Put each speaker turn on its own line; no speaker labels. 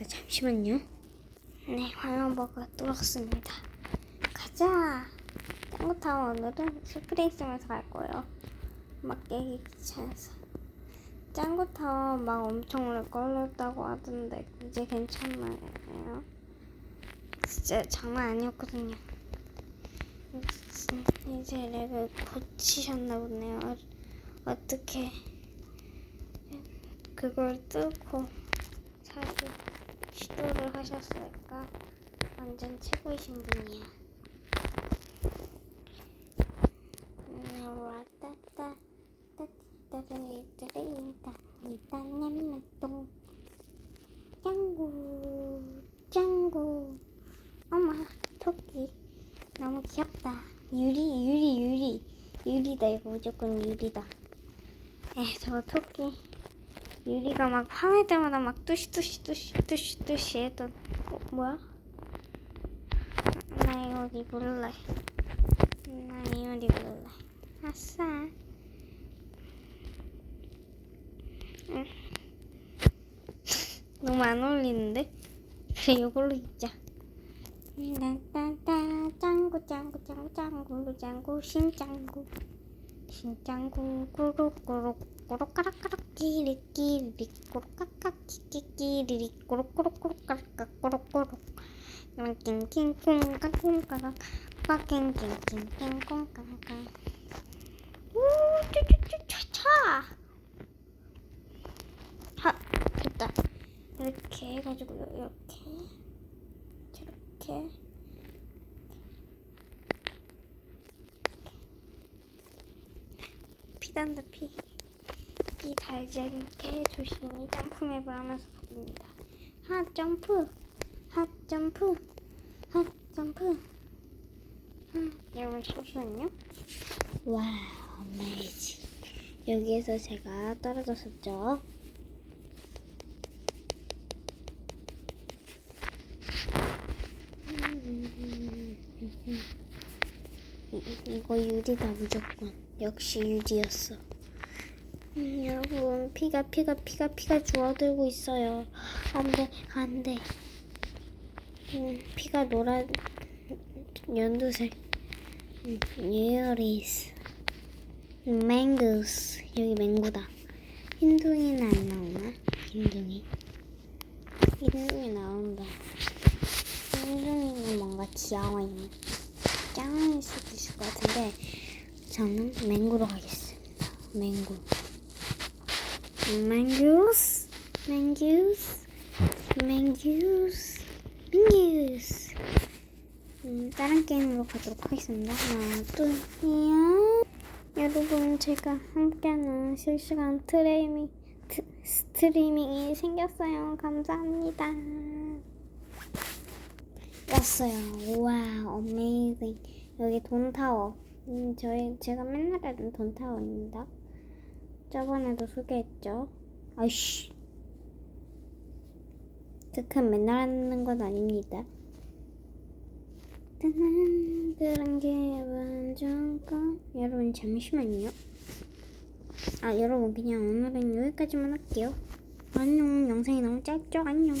돼. 잠시만요. 네, 화면버가 뚫었습니다. 가자! 짱구타워 오늘은 스프링스면서 갈 거예요. 막 깨기 귀찮아서. 짱구타워 막 엄청 오래 걸렸다고 하던데 이제 괜찮나요? 진짜 장난 아니었거든요. 이제 렉을 고치셨나 보네요. 어떻게 그걸 뚫고 사실 시도를 하셨을까? 완전 최고이신 분이야. 짱구 짱구 어머 토끼 너무 귀엽다 유리 유리 유리 유리다 이거 무조건 유리다 에 저거 토끼 유리가 막 화날 때마다 막 뚜시 뚜시 뚜시 뚜시 뚜시 해도 어, 뭐야? 나 이거 입을래 나 이거 입을래 아싸 응. 너무 안 어울리는데? 그래 이걸로 입자 따따따 짱구 짱구 짱구 짱구 짱구 신짱구 신짱구 꾸룩꾸룩 꾸룩까락까락 끼리끼리 꾸룩까깍 끼끼끼리리 꾸룩꾸룩꾸룩 까락까락 꾸룩꾸룩 낑낑 꽁깍꽁까락 꽉낑낑낑낑 꽁깍깍 우 쭈쭈쭈쭈차 하 됐다 이렇게 해가지고 이렇게 이렇게 피단다 피. 피 달지 않게 조심히 점프맵을 하면서 갑니다. 하 점프, 하 점프, 하 점프. 하, 여러분 잠시만요. 와우, 어메이징. 여기에서 제가 떨어졌었죠. 이- 이거 유리다 무조건 역시 유리였어. 음, 여러분 피가 피가 피가 피가 줄어들고 있어요. 안돼 안돼. 음, 피가 노란 연두색. 음, 유리스. 맹구스. 여기 맹구다. 흰둥이는 안 나오나? 흰둥이. 흰둥이 나온다. 흰둥이는 뭔가 귀여워요 짱일 수도 있을 것 같은데 저는 맹구로 가겠습니다. 맹구. 맹구스, 맹구스, 맹구스, 맹구스. 음, 다른 게임으로 가도록 하겠습니다. 하나, 둘, 이야. 여러분, 제가 함께하는 실시간 트레이밍, 트, 스트리밍이 생겼어요. 감사합니다. 왔어요. 와, 어메이징. 여기 돈타워. 음, 저희, 제가 맨날 하던 돈타워입니다. 저번에도 소개했죠. 아이씨. 특한 맨날 하는 건 아닙니다. 따난 그런 게 완전 건 여러분 잠시만요. 아 여러분 그냥 오늘은 여기까지만 할게요. 안녕 영상이 너무 짧죠? 안녕.